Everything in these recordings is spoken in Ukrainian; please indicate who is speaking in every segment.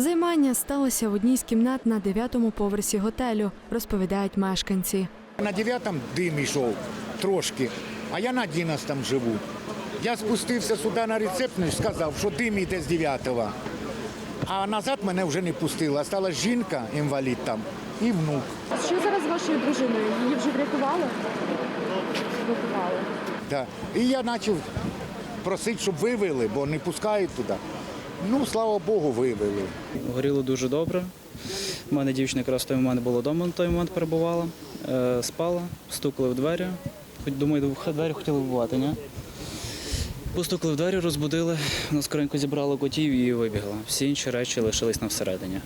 Speaker 1: Займання сталося в одній з кімнат на дев'ятому поверсі готелю, розповідають мешканці.
Speaker 2: На дев'ятому дим йшов трошки, а я на одинадцятому живу. Я спустився сюди на рецептну і сказав, що дим йде з дев'ятого. А назад мене вже не пустили. Осталась жінка, інвалід там, і внук.
Speaker 3: Що зараз з вашою дружиною? Її вже врятували? Врятували.
Speaker 2: Да. І я почав просити, щоб вивели, бо не пускають туди. Ну, слава Богу, вивели.
Speaker 4: Горіло дуже добре. У мене дівчина якраз в той момент була вдома, на той момент перебувала, Е, спала, стукали в двері. Хоч думаю, двері хотіли вбивати, ні? Постукали в двері, розбудили, вона скоренько зібрала котів і вибігла. Всі інші речі лишились на всередині.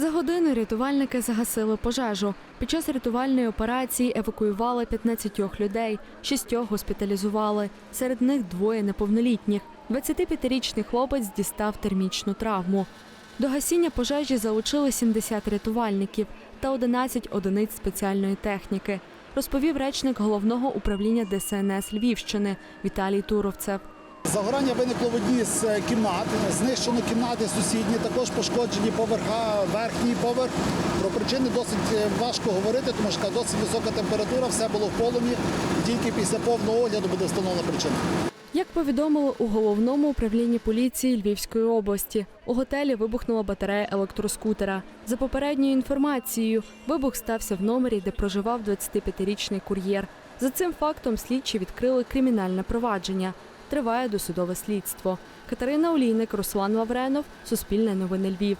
Speaker 1: За годину рятувальники загасили пожежу. Під час рятувальної операції евакуювали 15 людей, шістьох госпіталізували. Серед них двоє неповнолітніх. 25-річний хлопець дістав термічну травму. До гасіння пожежі залучили 70 рятувальників та 11 одиниць спеціальної техніки, розповів речник головного управління ДСНС Львівщини Віталій Туровцев.
Speaker 5: Загорання виникло в одній з е, кімнат. Знищено кімнати сусідні, також пошкоджені поверха, верхній поверх. Про причини досить е, важко говорити, тому що досить висока температура, все було в полум'ї. І Тільки після повного огляду буде встановлена причина.
Speaker 1: Як повідомили у головному управлінні поліції Львівської області, у готелі вибухнула батарея електроскутера. За попередньою інформацією, вибух стався в номері, де проживав 25-річний кур'єр. За цим фактом слідчі відкрили кримінальне провадження. Триває досудове слідство. Катерина Олійник, Руслан Лавренов, Суспільне новини Львів.